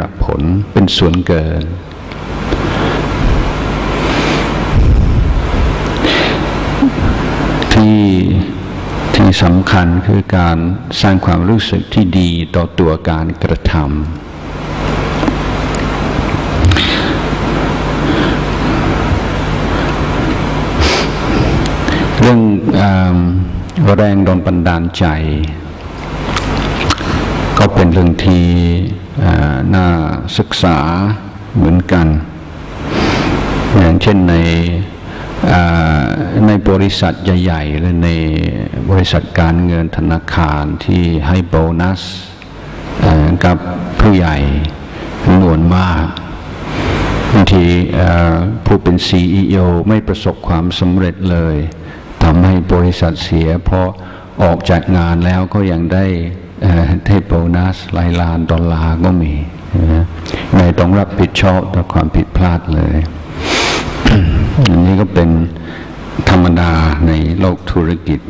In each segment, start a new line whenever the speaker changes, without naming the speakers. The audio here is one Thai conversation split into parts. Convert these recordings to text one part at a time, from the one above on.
รับผลเป็นส่วนเกิน ที่ที่สำคัญคือการสร้างความรู้สึกที่ดีต่อตัวการกระทำเรื่องแรงดนบันดาลใจ เป็นเรื่องที่น่าศึกษาเหมือนกันอย่างเช่นในในบริษัทใหญ่ๆหรือในบริษัทการเงินธนาคารที่ให้โบนัสกับผู้ใหญ่จำนวนมากบางทีผู้เป็น CEO ไม่ประสบความสำเร็จเลยทำให้บริษัทเสียเพราะออกจากงานแล้วก็ยังได้ เทโบนัสหลายล้านดอลลาร์ก็มีไม่ต้องรับผิดชอบต่อความผิดพลาดเลย อันนี้ก็เป็นธรรมดาในโลกธุรกิจ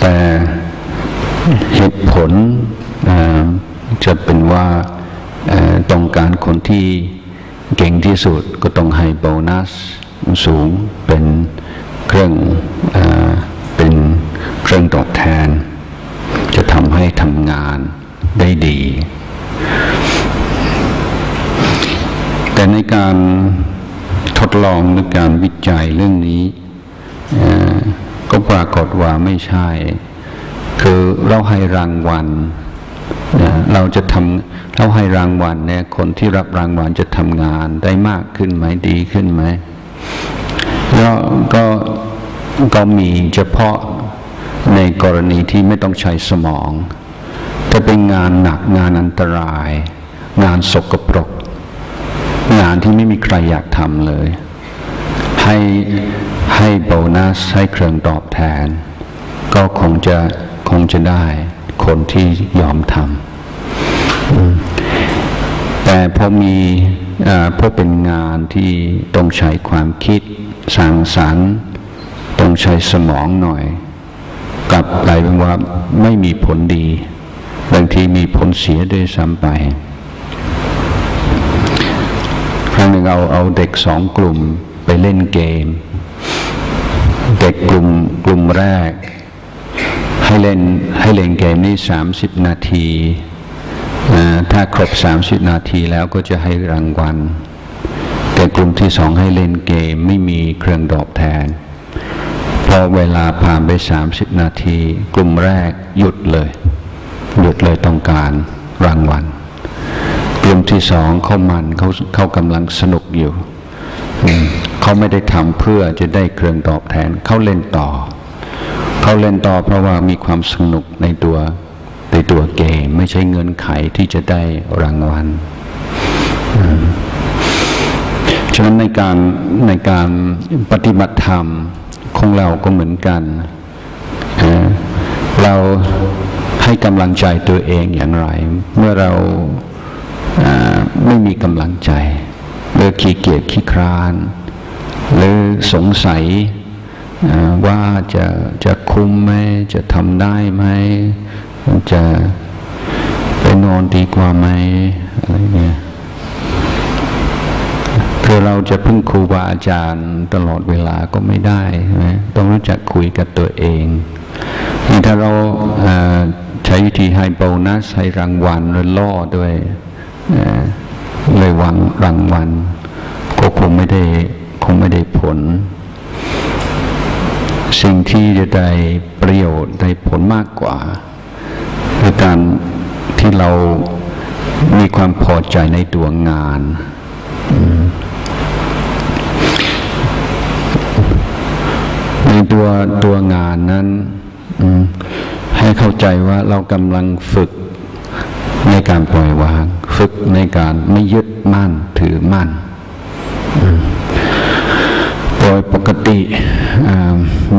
แต่เหตุผลจะเป็นว่าต้องการคนที่เก่งที่สุดก็ต้องให้โบนัสสูงเป็นเครื่องอเป็นเครื่องตอบแทน ทำให้ทำงานได้ดี แต่ในการทดลองในการวิจัยเรื่องนี้ ก็ปรากฏว่าไม่ใช่ คือเราให้รางวัลเราจะทำเราให้รางวัลเนี่ยคนที่รับรางวัลจะทำงานได้มากขึ้นไหมดีขึ้นไหมก็ก็ก็มีเฉพาะในกรณีที่ไม่ต้องใช้สมอง ถ้าเป็นงานหนักงานอันตราย งานสกปรก งานที่ไม่มีใครอยากทำเลย ให้ให้โบนัสให้เครื่องตอบแทน ก็คงจะคงจะได้คนที่ยอมทำแต่พอมีพอเป็นงานที่ต้องใช้ความคิดสร้างสรรค์ต้องใช้สมองหน่อย กลับกลายเป็นว่าไม่มีผลดี บางทีมีผลเสียด้วยซ้ำไปครั้งหนึ่งเอาเอาเด็กสองกลุ่มไปเล่นเกม เด็กกลุ่มกลุ่มแรก ให้เล่นให้เล่นเกมนี่สามสิบนาทีถ้าครบสามสิบนาทีแล้วก็จะให้รางวัล แต่กลุ่มที่สองให้เล่นเกมไม่มีเครื่องดอกแทนพอเวลาผ่านไปสามสิบนาที กลุ่มแรกหยุดเลย หยุดเลยต้องการรางวัลกลุ่มที่สองเขามันเขาเขากำลังสนุกอยู่เขาไม่ได้ทำเพื่อจะได้เครื่องตอบแทนเขาเล่นต่อเขาเล่นต่อเพราะว่ามีความสนุกในตัวในตัวเกมไม่ใช่เงินไขที่จะได้รางวัลฉะนั้นในการในการปฏิบัติธรรมของเราก็เหมือนกัน เรา ให้กำลังใจตัวเองอย่างไร เมื่อเราไม่มีกำลังใจหรือขี้เกียจขี้คร้าน หรือสงสัยว่าจะจะคุ้มไหมจะทำได้ไหมจะไปนอนดีกว่าไหมอะไรเงี้ยคือเราจะพึ่งครูบาอาจารย์ตลอดเวลาก็ไม่ได้นะต้องรู้จักคุยกับตัวเองถ้าเรา ช้วิธีให้โบนัสให้รางวัลหรือล่อด้วยเลยวังรางวัลก็คงไม่ได้คงไม่ได้ผล สิ่งที่จะได้ประโยชน์ได้ผลมากกว่าคือการที่เรามีความพอใจในตัวงาน ในตัวตัวงานนั้น ให้เข้าใจว่าเรากำลังฝึกในการปล่อยวาง ฝึกในการไม่ยึดมั่นถือมั่นโดยปกติ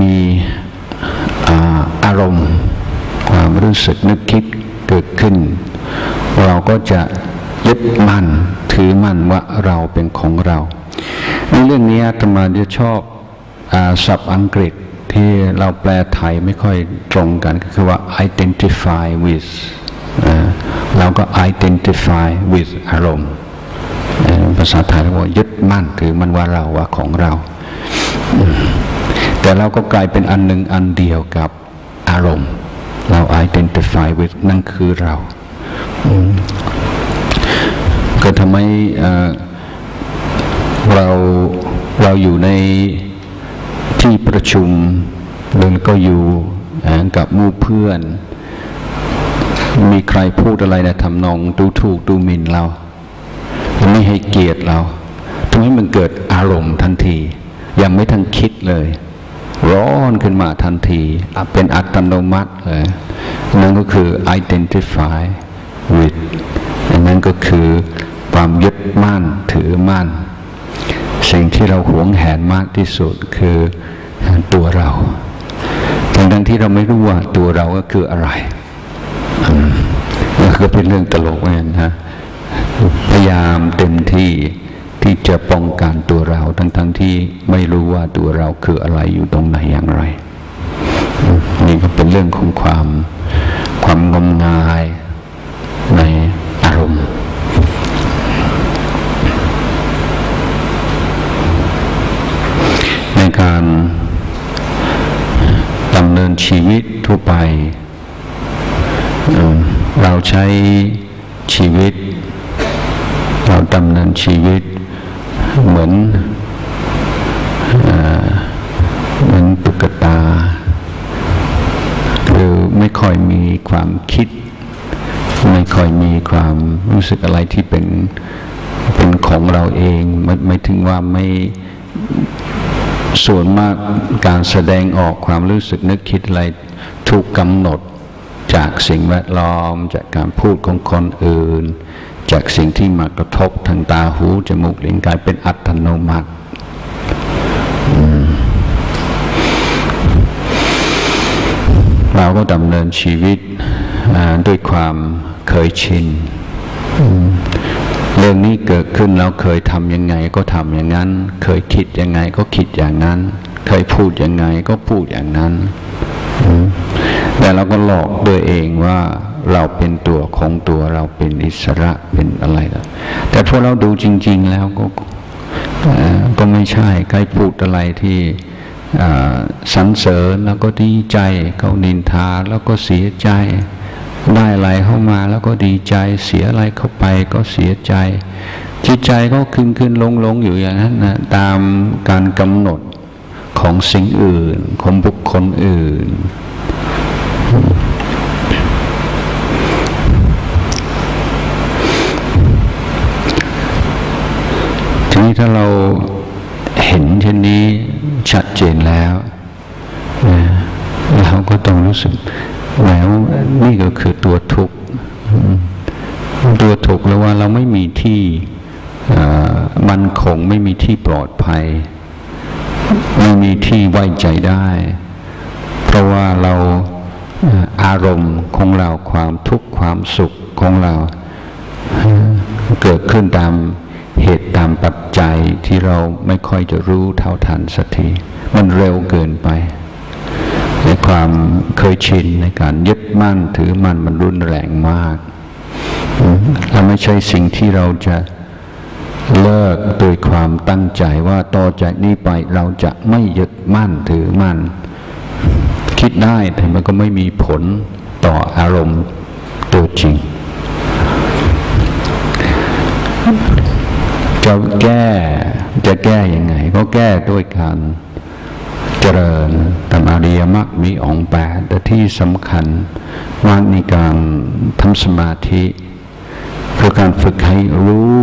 มีอารมณ์ ความรู้สึกนึกคิดเกิดขึ้น เราก็จะยึดมั่นถือมั่นว่าเราเป็นของเรา ในเรื่องนี้ธรรมาจะชอบศัพท์อังกฤษ ที่เราแปลไทยไม่ค่อยตรงกันก็คือว่า identify with เราก็ identify with อารมณ์ภาษาไทยเรียกว่ายึดมั่นถือมันว่าเราว่าของเรา แต่เราก็กลายเป็นอันหนึ่งอันเดียวกับอารมณ์ เรา identify with นั่นคือเราก็ทำให้เราเราอยู่ใน ที่ประชุมแล้วก็อยู่กับมู่เพื่อน มีใครพูดอะไรนะทำนองดูถูกดูหมิ่นเรา ไม่ให้เกียรติเราทำให้มันเกิดอารมณ์ทันที ยังไม่ทันคิดเลย ร้อนขึ้นมาทันทีเป็นอัตโนมัติเลยนั่นก็คือ identify with นั่นก็คือความยึดมั่นถือมั่น สิ่งที่เราหวงแหนมากที่สุดคือตัวเราทั้งทั้งที่เราไม่รู้ว่าตัวเราก็คืออะไรก็เป็นเรื่องตลกเหมือนนะพยายามเต็มที่ที่จะป้องกันตัวเราทั้งทั้งที่ไม่รู้ว่าตัวเราคืออะไรอยู่ตรงไหนอย่างไร นี่ก็เป็นเรื่องของความความงมงายในอารมณ์ ใน การดำเนินชีวิตทั่วไป เราใช้ชีวิต เราดำเนินชีวิตเหมือนเหมือนตุ๊กตา คือไม่ค่อยมีความคิด ไม่ค่อยมีความรู้สึกอะไรที่เป็นเป็นของเราเองไม่ไม่ถึงว่าไม่ ส่วนมากการแสดงออกความรู้สึกนึกคิดอะไรถูกกำหนดจากสิ่งแวดล้อม จากการพูดของคนอื่น จากสิ่งที่มากระทบทางตาหูจมูกลิ้นกายเป็นอัตโนมัติเราก็ดำเนินชีวิตด้วยความเคยชิน เรื่องนี้เกิดขึ้นเราเคยทำยังไงก็ทำอย่างนั้น เคยคิดยังไงก็คิดอย่างนั้น เคยพูดยังไงก็พูดอย่างนั้นแต่เราก็หลอกด้วเองว่าเราเป็นตัวของตัวเราเป็นอิสระเป็นอะไรแล้วแต่พอเราดูจริง ๆ แล้วก็ก็ไม่ใช่ใครพูดอะไรที่สรรเสริญแล้วก็ดีใจเขานินทาแล้วก็เสียใจ ได้อะไรเข้ามาแล้วก็ดีใจ เสียอะไรเข้าไปก็เสียใจ จิตใจก็ขึ้นขึ้นลงลงอยู่อย่างนั้นนะตามการกำหนดของสิ่งอื่น ของบุคคลอื่น ทีนี้ถ้าเราเห็นเช่นนี้ชัดเจนแล้ว เราก็ต้องรู้สึก แล้วนี่ก็คือตัวทุกข์ตัวทุกข์แล้วว่าเราไม่มีที่มันคงไม่มีที่ปลอดภัย ไม่มีที่ไว้ใจได้ เพราะว่าเราอารมณ์ของเราความทุกข์ความสุขของเรา เกิดขึ้นตามเหตุตามปัจจัยที่เราไม่ค่อยจะรู้เท่าทันสักทีมันเร็วเกินไป ความเคยชินในการยึดมั่นถือมั่นมันรุนแรงมากเราไม่ใช่สิ่งที่เราจะเลิกโดยความตั้งใจว่าต่อจากนี้ไปเราจะไม่ยึดมั่นถือมั่น คิดได้แต่มันก็ไม่มีผลต่ออารมณ์ตัวจริง จะแก้จะแก้ยังไง ก็แก้ด้วยการ เจริญธรรมอริยมรรคมีองค์แปดแต่ที่สำคัญมากในการทำสมาธิคือการฝึกให้รู้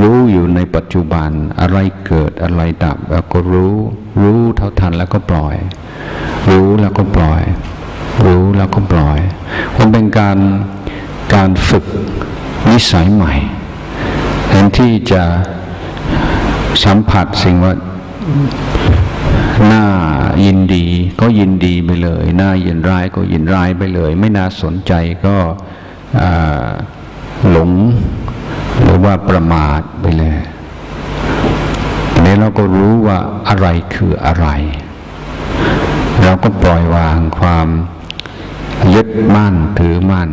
รู้อยู่ในปัจจุบันอะไรเกิดอะไรดับแล้วก็รู้ รู้เท่าทันแล้วก็ปล่อย รู้แล้วก็ปล่อย รู้แล้วก็ปล่อยมันเป็นการการฝึกนิสัยใหม่แทนที่จะสัมผัสสิ่งว่า น่ายินดีก็ยินดีไปเลยน่ายินร้ายก็ยินร้ายไปเลย ไม่น่าสนใจก็หลงหรือว่าประมาทไปเลยนี้เราก็รู้ว่าอะไรคืออะไร เราก็ปล่อยวางความยึดมั่นถือมั่น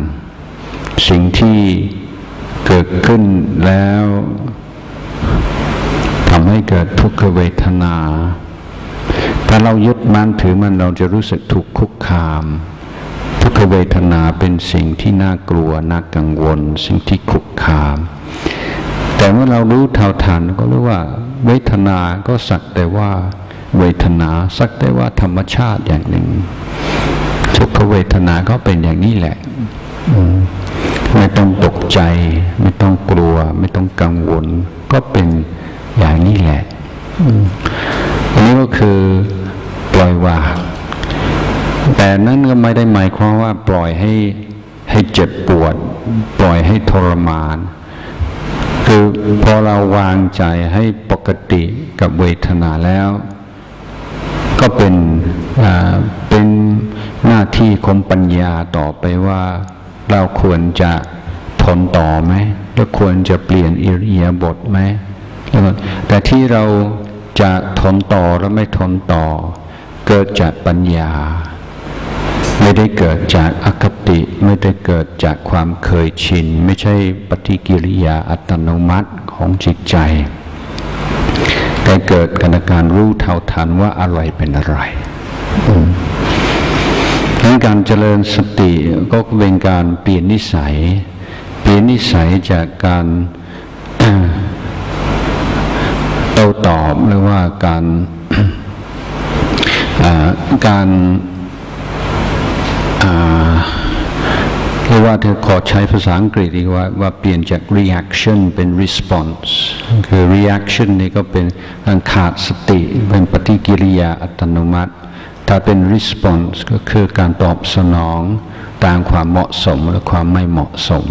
สิ่งที่เกิดขึ้นแล้วทำให้เกิดทุกขเวทนา ถ้าเรายึดมั่นถือมันเราจะรู้สึกถูกคุกคามทุกขเวทนาเป็นสิ่งที่น่ากลัวน่ากังวล สิ่งที่คุกคาม แต่เมื่อเรารู้เท่าทันก็รู้ว่า เวทนาก็สักแต่ว่า เวทนาสักแต่ว่าธรรมชาติอย่างหนึ่งทุกขเวทนาก็เป็นอย่างนี้แหละไม่ต้องตกใจ ไม่ต้องกลัว ไม่ต้องกังวล ก็เป็นอย่างนี้แหละ อันนี้ก็คือปล่อยวางแต่นั้นก็ไม่ได้หมายความว่าปล่อยให้ให้เจ็บปวด ปล่อยให้ทรมาน คือพอเราวางใจให้ปกติกับเวทนาแล้ว ก็เป็นเป็นหน้าที่ของปัญญาต่อไปว่าเราควรจะทนต่อไหมแล้วควรจะเปลี่ยนอิริยาบถไหมแต่ที่เรา จะทนต่อแล้วไม่ทนต่อ เกิดจากปัญญา ไม่ได้เกิดจากอคติ ไม่ได้เกิดจากความเคยชิน ไม่ใช่ปฏิกิริยาอัตโนมัติของจิตใจ แต่เกิดกันการรู้เท่าทันว่าอะไรเป็นอะไรดังการเจริญสติก็เป็นการเปลี่ยนนิสัย เปลี่ยนนิสัยจากการ ตอบหรือว่าการการเรียกว่าเธอขอใช้ภาษาอังกฤษดีกว่าว่าเปลี่ยนจาก reaction เป็น response คือ reaction นี่ก็เป็นการขาดสติ เป็นปฏิกิริยาอัตโนมัติ ถ้าเป็น response ก็คือการตอบสนองตามความเหมาะสมและความไม่เหมาะสม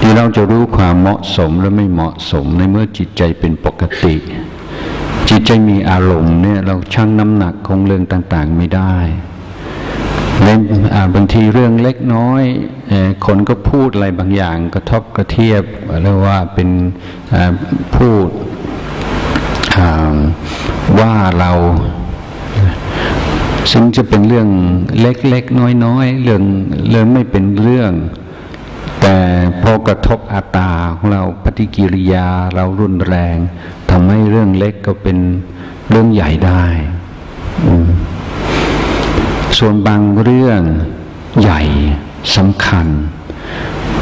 ที่เราจะรู้ความเหมาะสมและไม่เหมาะสมในเมื่อจิตใจเป็นปกติ จิตใจมีอารมณ์เนี่ยเราชั่งน้ำหนักของเรื่องต่างๆไม่ได้เล่นบางทีเรื่องเล็กน้อยคนก็พูดอะไรบางอย่าง กระทบกระเทียบเรียกว่าเป็นพูดว่าเราซึ่งจะเป็นเรื่องเล็กๆน้อยๆเรื่องเรื่องไม่เป็นเรื่อง แต่พอกระทบอาตาของเราปฏิกิริยาเรารุนแรง ทำให้เรื่องเล็กก็เป็นเรื่องใหญ่ได้ส่วนบางเรื่องใหญ่สำคัญ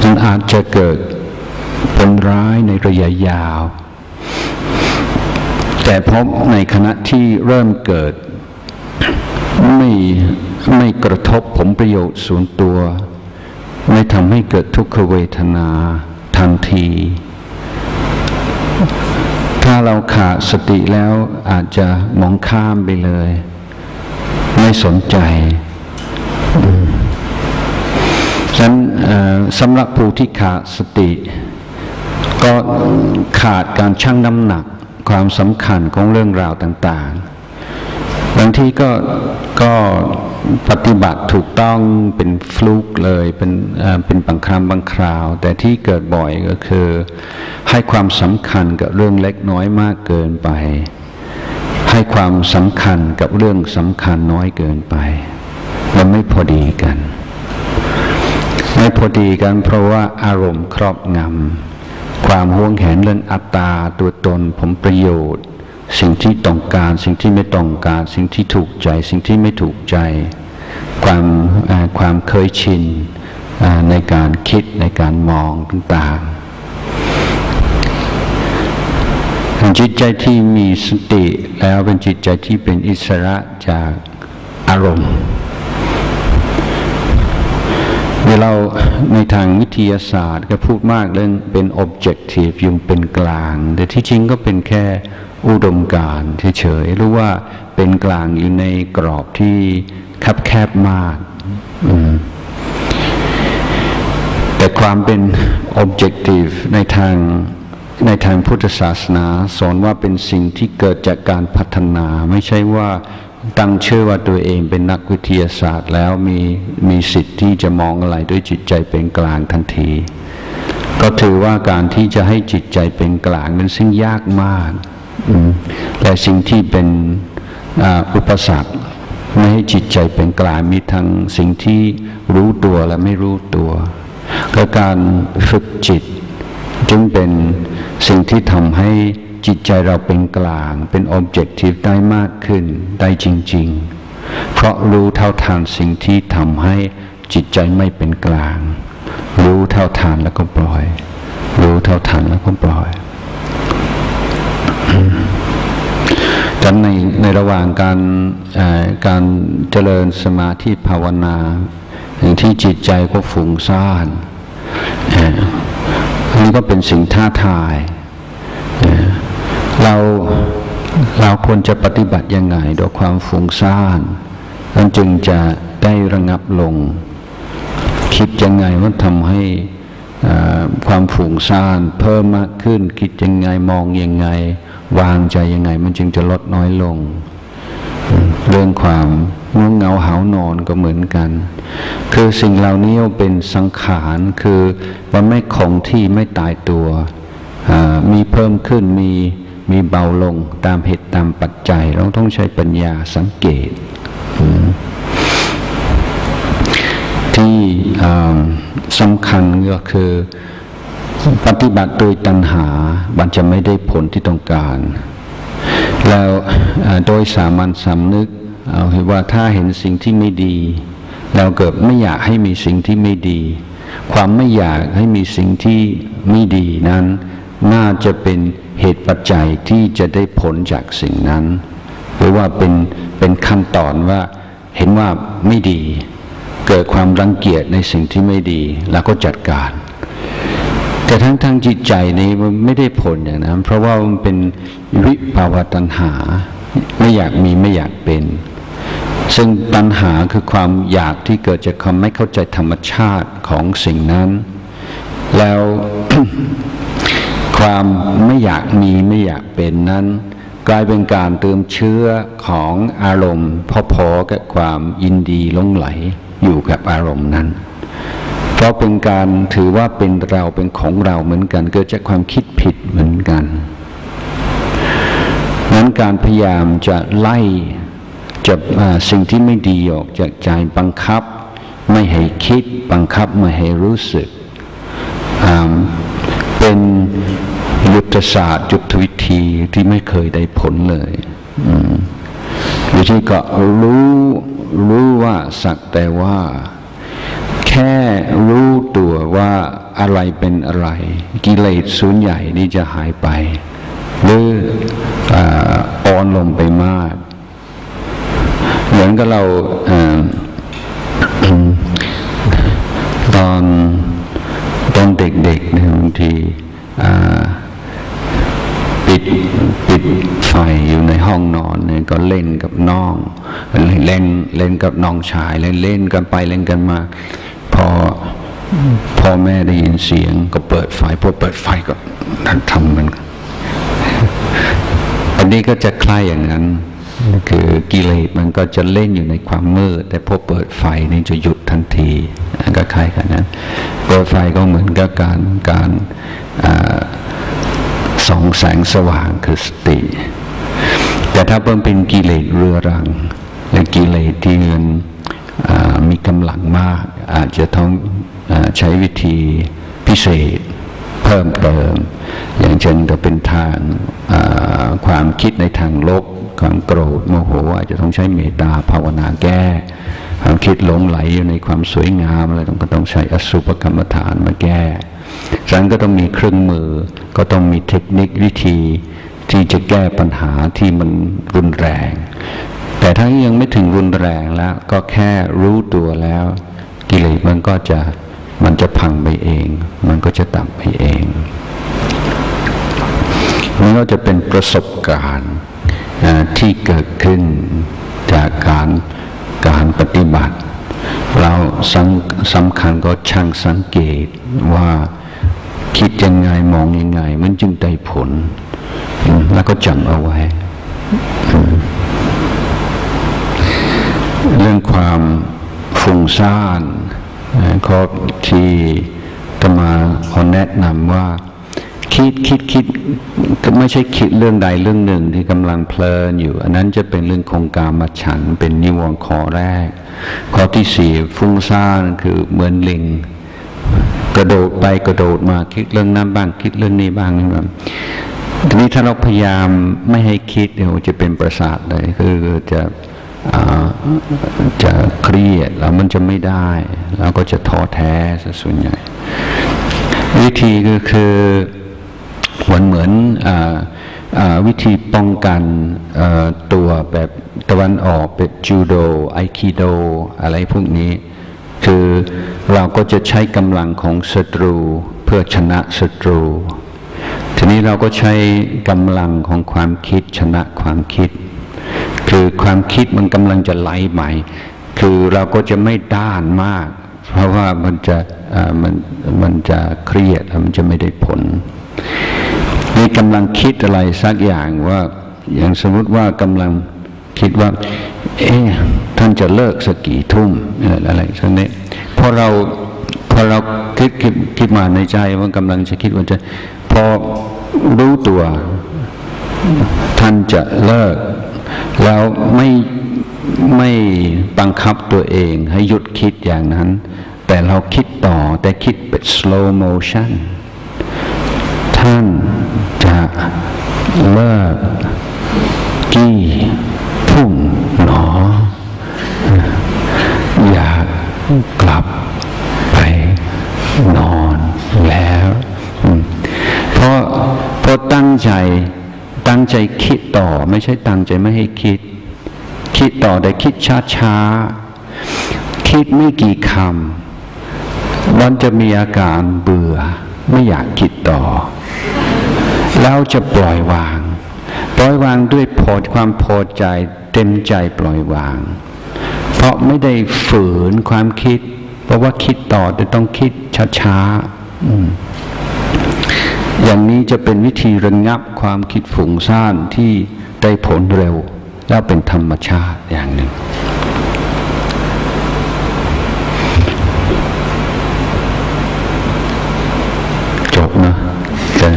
มันอาจจะเกิดผลร้ายในระยะยาว แต่พบในขณะที่เริ่มเกิด ไม่ไม่กระทบผลประโยชน์ส่วนตัว ไม่ทำให้เกิดทุกขเวทนาทันที ถ้าเราขาดสติแล้วอาจจะมองข้ามไปเลย ไม่สนใจฉะนั้นสำหรับผู้ที่ขาดสติ ก็ขาดการชั่งน้ำหนักความสำคัญของเรื่องราวต่าง ๆางทีก็ก็ปฏิบัติถูกต้องเป็นฟลุกเลยเป็นเป็นบางครั้งบางคราว แต่ที่เกิดบ่อยก็คือให้ความสำคัญกับเรื่องเล็กน้อยมากเกินไป ให้ความสำคัญกับเรื่องสำคัญน้อยเกินไป มันไม่พอดีกัน ไม่พอดีกันเพราะว่าอารมณ์ครอบงำความห่วงแหนเรื่องอัตตาตัวตนผลประโยชน์ สิ่งที่ต้องการ สิ่งที่ไม่ต้องการ สิ่งที่ถูกใจ สิ่งที่ไม่ถูกใจ ความความเคยชินในการคิดในการมองต่างๆจิตใจที่มีสติแล้วเป็นจิตใจที่เป็นอิสระจากอารมณ์เราในทางวิทยาศาสตร์ก็พูดมากเรื่องเป็น objective ยุงเป็นกลาง แต่ที่จริงก็เป็นแค่ อุดมการเฉยๆรู้ว่าเป็นกลางอยู่ในกรอบที่คับแคบมากแต่ความเป็น objective ในทางในทางพุทธศาสนา สอนว่าเป็นสิ่งที่เกิดจากการพัฒนา ไม่ใช่ว่าตั้งเชื่อว่าตัวเองเป็นนักวิทยาศาสตร์แล้วมีมีสิทธิ์ที่จะมองอะไรด้วยจิตใจเป็นกลางทันที ก็ถือว่าการที่จะให้จิตใจเป็นกลางนั้นซึ่งยากมาก แต่สิ่งที่เป็นอุปสรรคไม่ให้จิตใจเป็นกลางมีทั้งสิ่งที่รู้ตัวและไม่รู้ตัวก็การฝึกจิต จึงเป็นสิ่งที่ทำให้จิตใจเราเป็นกลาง เป็นออบเจกตีฟได้มากขึ้นได้จริง ๆ เพราะรู้เท่าทานสิ่งที่ทำให้จิตใจไม่เป็นกลาง รู้เท่าทานแล้วก็ปล่อย รู้เท่าทานแล้วก็ปล่อย จันในในระหว่างการการเจริญสมาธิภาวนาที่จิตใจก็ฟุ้งซ่านอันนี้ก็เป็นสิ่งท้าทาย เราเราควรจะปฏิบัติยังไงโดยความฟุ้งซ่านนั้นจึงจะได้ระงับลง คิดยังไงว่าทำให้ความฟุ้งซ่านเพิ่มมากขึ้นคิดยังไงมองยังไง วางใจยังไง มันจึงจะลดน้อยลง เรื่องความง่วงเหงาหานอนก็เหมือนกัน คือสิ่งเหล่านี้เป็นสังขารคือมันไม่คงที่ไม่ตายตัว มีเพิ่มขึ้นมีมีเบาลงตามเหตุตามปัจจัย เราต้องใช้ปัญญาสังเกต ที่สำคัญก็คือ ปฏิบัติโดยตัณหา มันจะไม่ได้ผลที่ต้องการ แล้วโดยสามัญสำนึกเอาว่าถ้าเห็นสิ่งที่ไม่ดี เราเกิดไม่อยากให้มีสิ่งที่ไม่ดี ความไม่อยากให้มีสิ่งที่ไม่ดีนั้น น่าจะเป็นเหตุปัจจัยที่จะได้ผลจากสิ่งนั้น หรือว่าเป็นเป็นขั้นตอนว่าเห็นว่าไม่ดี เกิดความรังเกียจในสิ่งที่ไม่ดี แล้วก็จัดการ แต่ทั้งทางจิตใจนี้มันไม่ได้ผลอย่างนั้น เพราะว่ามันเป็นวิภาวตัณหา ไม่อยากมีไม่อยากเป็น ซึ่งปัญหาคือความอยากที่เกิดจากความไม่เข้าใจธรรมชาติของสิ่งนั้น แล้วความไม่อยากมีไม่อยากเป็นนั้น กลายเป็นการเติมเชื้อของอารมณ์พอๆกับความยินดีลงไหลอยู่กับอารมณ์นั้น ราะเป็นการถือว่าเป็นเราเป็นของเราเหมือนกัน เกิดจากความคิดผิดเหมือนกันนั้นการพยายามจะไล่จะสิ่งที่ไม่ดีออกจากใจบังคับ ไม่ให้คิดบังคับไม่ให้รู้สึก เป็นยุทธศาสตร์ยุทธวิธีที่ไม่เคยได้ผลเลยวิธีก็รู้รู้ว่าสักแต่ว่า แค่รู้ตัวว่าอะไรเป็นอะไร กิเลสสูญใหญ่นี่จะหายไป หรืออ่อนลงไปมาก เหมือนกับเราตอนตอนเด็กๆเนี่ยบางทีปิดปิดไฟอยู่ในห้องนอนเนี่ยก็เล่นกับน้อง เล่นเล่นกับน้องชายเล่นเล่นกันไปเล่นกันมา พ่อแม่ได้ยินเสียง ก็เปิดไฟพอเปิดไฟก็ทำมัน อันนี้ก็จะคล้ายอย่างนั้น คือกิเลสมันก็จะเล่นอยู่ในความมืด แต่พอเปิดไฟนี่จะหยุดทันทีก็คล้ายกันนะเปิดไฟก็เหมือนกับการการส่องแสงสว่างคือสติ แต่ถ้าเพิ่มเป็นกิเลสเรื้อรังหรือกิเลสที่มันมีกำลังมาก อาจจะต้อง ใช้วิธีพิเศษเพิ่มเติม อย่างเช่นจะเป็นทางความคิดในทางลบความโกรธโมโหอาจจะต้องใช้เมตตาภาวนาแก้ ความคิดหลงไหลอยู่ในความสวยงามอะไรต้องก็ต้องใช้อสุภกรรมฐานมาแก้ฉะนั้นก็ต้องมีเครื่องมือ ก็ต้องมีเทคนิควิธีที่จะแก้ปัญหาที่มันรุนแรง แต่ถ้ายังไม่ถึงรุนแรงแล้วก็แค่รู้ตัวแล้ว กิเลสมันก็จะ มันจะพังไปเอง มันก็จะตับไปเองมันก็จะเป็นประสบการณ์ที่เกิดขึ้นจากการการปฏิบัติ เราสำคัญก็ช่างสังเกตว่าคิดยังไงมองยังไง มันจึงได้ผล แล้วก็จำเอาไว้ เรื่องความฟุ้งซ่าน ข้อที่ตมาขอแนะนำว่า คิดคิดคิดก็ไม่ใช่คิดเรื่องใดเรื่องหนึ่งที่กำลังเพลินอยู่ อันนั้นจะเป็นเรื่องของกามฉันเป็นนิวรณ์ข้อแรก ข้อที่สี่ฟุ้งซ่านคือเหมือนลิงกระโดดไปกระโดดมาคิดเรื่องนั้นบ้างคิดเรื่องนี้บ้างนี่บ้างทีนี้ถ้าเราพยายามไม่ให้คิดเดี๋ยวจะเป็นประสาทเลยคือจะ จะเครียดแล้วมันจะไม่ได้เราก็จะท้อแท้ส่วนใหญ่ วิธีก็คือเหมือนวิธีป้องกันตัวแบบตะวันออกเป็นจูโดไอคิโดอะไรพวกนี้ คือเราก็จะใช้กำลังของศัตรูเพื่อชนะศัตรู ทีนี้เราก็ใช้กำลังของความคิดชนะความคิด คือความคิดมันกำลังจะไหลใหม่ คือเราก็จะไม่ด้านมาก เพราะว่ามันจะมันมันจะเครียดมันจะไม่ได้ผลนี่กำลังคิดอะไรสักอย่างว่าอย่างสมมติว่ากำลังคิดว่า เอ๊ะท่านจะเลิกสักกี่ทุ่มอะไรสักนี้พอเราพอเราคิดคิดคิดมาในใจว่ากำลังจะคิดว่าจะพอรู้ตัว ท่านจะเลิก แล้วไม่ไม่บังคับตัวเองให้หยุดคิดอย่างนั้น แต่เราคิดต่อแต่คิดเป็น slow motion ท่านจะเลิกกี่ทุ่มหนอ อยากกลับไปนอนแล้ว เพราะเพราะตั้งใจ ตั้งใจคิดต่อไม่ใช่ตั้งใจไม่ให้คิด คิดต่อแต่คิดช้าช้าคิดไม่กี่คำมันจะมีอาการเบื่อ ไม่อยากคิดต่อ แล้วจะปล่อยวาง ปล่อยวางด้วยพอความพอใจเต็มใจปล่อยวาง เพราะไม่ได้ฝืนความคิด เพราะว่าคิดต่อแต่ต้องคิดช้าๆ อย่างนี้จะเป็นวิธีระงงับความคิดฝุ่งซ่านที่ได้ผลเร็ว แล้วเป็นธรรมชาติอย่างหนึ่ง จบนะแต่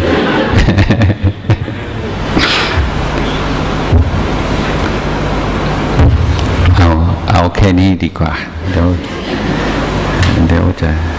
เอาเอาแค่นี้ดีกว่า เดี๋ยว เดี๋ยวจะ